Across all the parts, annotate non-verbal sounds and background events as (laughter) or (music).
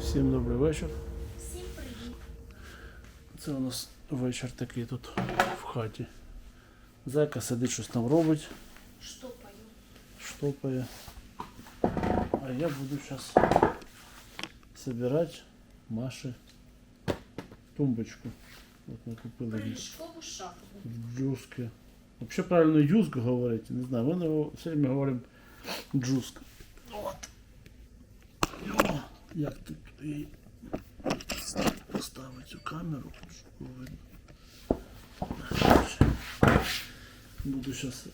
Всім добрий вечір. Всім привіт. Це у нас вечір такий тут в хаті. Зайка сидить, щось там робить, Штопаю. штопає. А я буду зараз собирать Маші тумбочку. От ми купили шафу. в джузки. Вообще правильно юзк говорить, не знаю. Ми все время говоримо джузк. От. О, як тут її поставити цю камеру, щоб видно. Буду зараз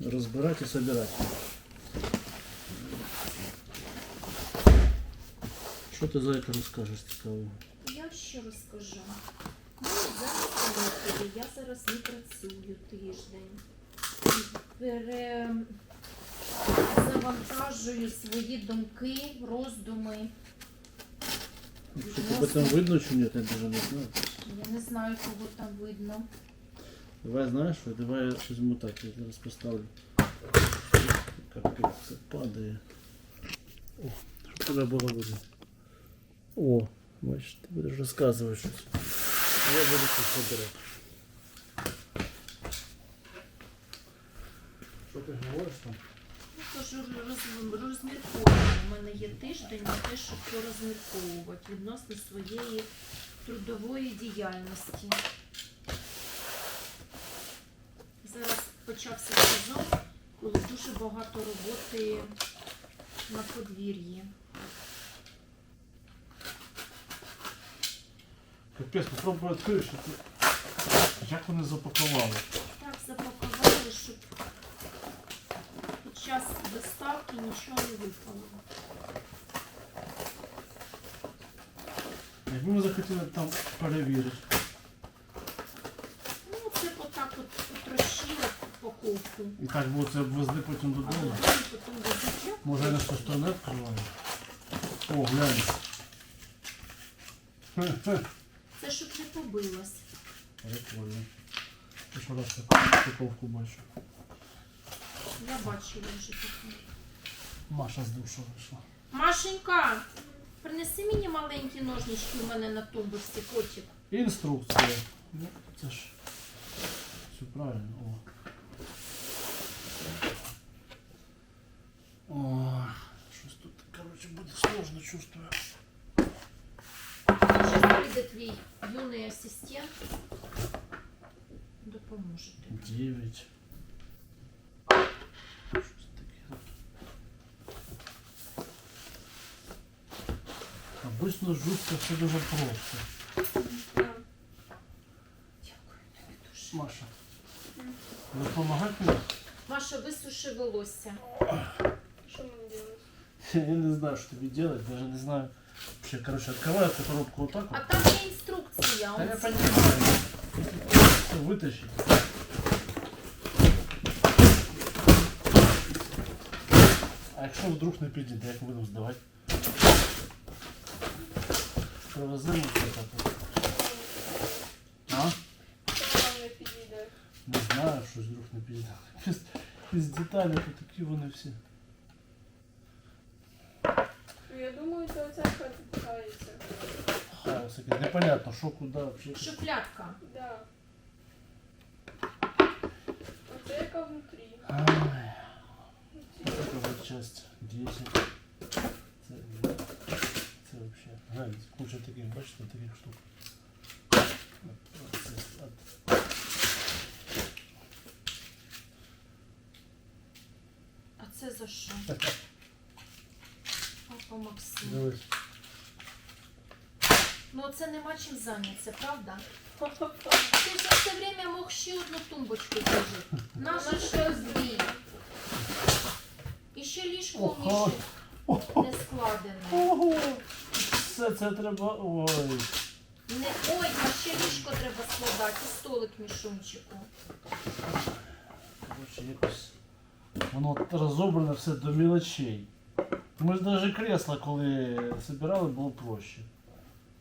розбирати і собирати. Що ти зайка розкажеш цікавого? Що розкажу? Ну, зараз виходить, я зараз не працюю тиждень. Пере... Завантажую свої думки, роздуми. Що тебе там видно чи ні, я навіть не знаю. Я не знаю, кого там видно. Давай знаєш що, давай я візьму так, я зараз поставлю. Капець, це падає. О, щоб тебе було видно. О, бачиш, ти будеш розказувати щось. Я буду щось собирати. Що ти говориш там? Ну, кажу, роз... розмірковую. У мене є тиждень на те, щоб порозмірковувати відносно своєї трудової діяльності. Зараз почався сезон, коли дуже багато роботи на подвір'ї. Капець, попробуй відкрити, що ти... Як вони запакували? Так запакували, щоб під час доставки нічого не випало. Якби ми захотіли там перевірити. Ну, це отак от потрощили упаковку. І так було це обвезли потім А додому. потім потім везуть. Може я на що сторони відкриваю? О, глянь. Хе-хе. Побилось. Прикольно. Перший раз таку упаковку бачу. Я бачила вже таке. Маша з душу вийшла. Машенька, принеси мені маленькі ножнички у мене на тумбочці, котик. Інструкція. Ну, це ж. Все правильно. О. О, щось тут, короче, буде сложно, чувствую. Зараз прийде твій юний асистент. Допоможе тобі. Девять. Щось таке. Обычно жутко все дуже просто. Дякую тобі дуже. Маша. Ви допомагати мені? Маша, висуши волосся. Что нам делать? (laughs) Я не знаю, что тебе делать, даже не знаю. Вообще, короче, открываю эту коробку вот так А вот. там є інструкція. Да я он понимаю. Всё, вытащить. А якщо вдруг не підійде, як будемо здавати? Привеземо це так. от. А? Что нам не підійде? Не знаю, щось вдруг не підійде. Із, із (laughs) деталі тут такі вони всі. Я думаю, це оця пхається. Хаос якийсь. Непонятно, що куди взагалі. Шуфлятка. Да. Оце яка внутрі. Ай. Оці. Вот это вот часть 10. Це, це вообще. Глянь, куча таких, бачите, таких штук. От- А це за що? (laughs) Папа Максим. Дивись. Ну це нема чим зайнятися, правда? Ти ж за все время мог ще одну тумбочку зложити. Наша ще дві. І ще ліжко Ого. не складене. Ого! Все це треба. Ой. Не ой, а ще ліжко треба складати, і столик мішунчику. Короче, якось. Воно розобране все до мелочей. Ми ж навіть кресло, коли збирали, було проще.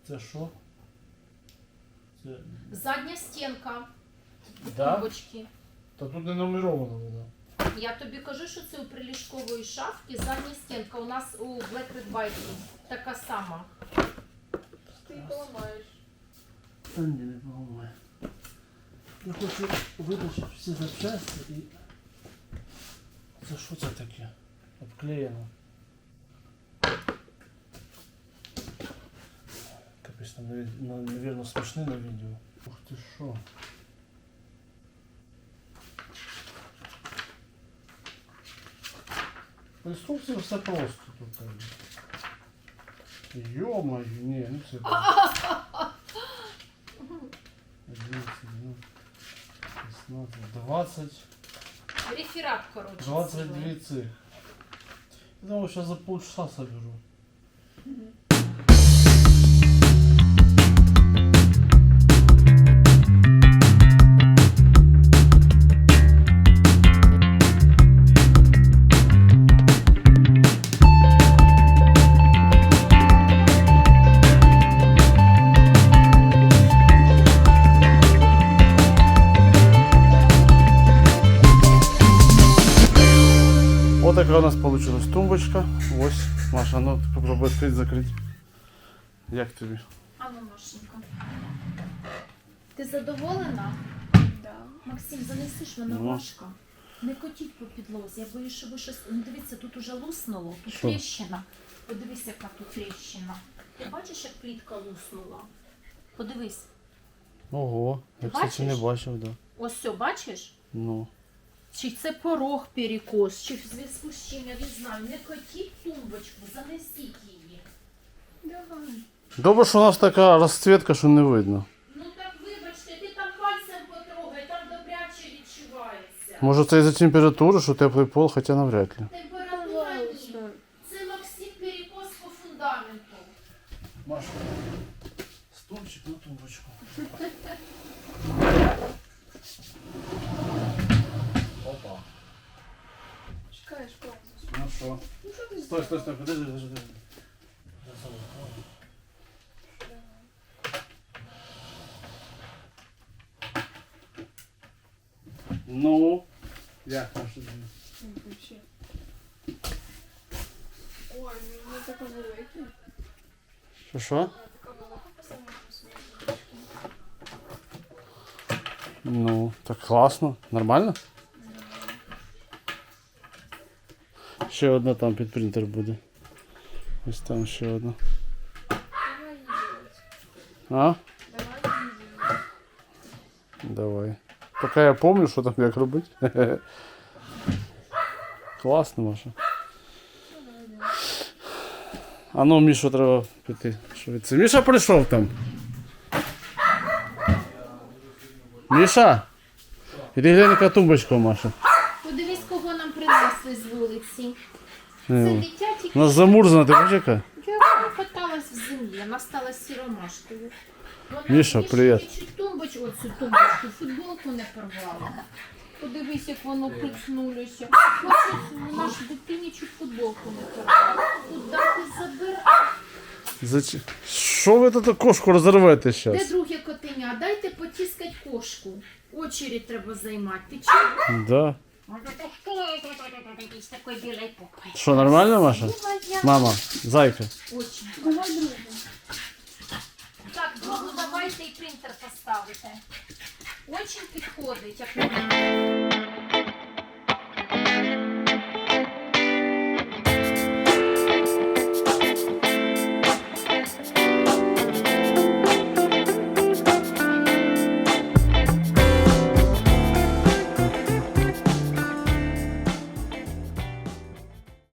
Це що? Це... Задня стінка Да? тумбочки. Та тут не номеровано воно. Я тобі кажу, що це у приліжкової шафки задня стінка. У нас у Black Red White така сама. Ти її поламаєш. Та ні, не поламає. Я хочу витащити всі запчасти і. Це що це таке? Обклеєно. Капець, там, наві- на- навірно, смішне на відео. Ух ти що. По інструкції все просто тут. так. Йо-моє, ні, ну це. 11, ну, 16, 20, Реферат, коротше. 22 цілий. цих. Я думаю, сейчас за полчаса соберу. Вот Такая у нас получилась тумбочка. Ось, Маша, ну попробуй відкрити, закрити. Як тобі? А ну, Машенька. Ти задоволена? Да. Максим, занесиш мене Ну. ложка. Не котіть по підлозі. Я боюсь, що ви щось. Ну дивіться, тут уже луснуло, тут Що? тріщина. Подивись, яка тут тріщина. Ти бачиш, як плітка луснула? Подивись. Ого, я, кстати, не бачиш? бачив, да. Ось все, бачиш? Ну. Чи це порог перекос, чи в зв'язку з чим, я не знаю. Не хотіть тумбочку, занесіть її. Давай. Добре, що у нас така розцвітка, що не видно. Ну так вибачте, ти там пальцем потрогай, там добряче відчувається. Може це із-за температури, що теплий пол, хоча навряд ли. Температура ні. Пожалуйста. Це Максим перекос по фундаменту. Маша, стульчик на тумбочку. Опа. Чекаєш паузу. Ну що? Ну що ти Стой, стой, стой, подожди, подожди. подожди. Ну, як наше день? Ну, вообще. Ой, ну не така велика. Що що? А така велика по самому своєму. Ну, так класно. Нормально? Ще одна там під принтер буде. Ось там ще одна. Давай її делать. А? Давай її делать. Давай. Поки я помню, що там як робити. (laughs) Класно, Маша. А ну, Мішу треба піти. Що це? Міша прийшов там. Міша! Іди глянь, яка тумбочка у Маші. Подивись, кого Нам принесли з вулиці. Це Е, дитя тільки Вона замурзана, ти бачиш яка? Вона каталась в землі, вона стала сіромашкою. Вона Міша, привіт. чуть тумбочку, оцю тумбочку, футболку не порвала. Подивись, як воно прицнулося. Оце вона ж дитині чуть футболку не порвала. Куди ти забираєш? Зач... Що ви тут кошку розірвете Де зараз? друге котеня? Дайте потіскать кошку. Очередь треба займати. Ти чого? Да. Що, нормально, Маша? Мама, зайка. Очень. Так, другу давайте і принтер поставите. Очень підходить, як.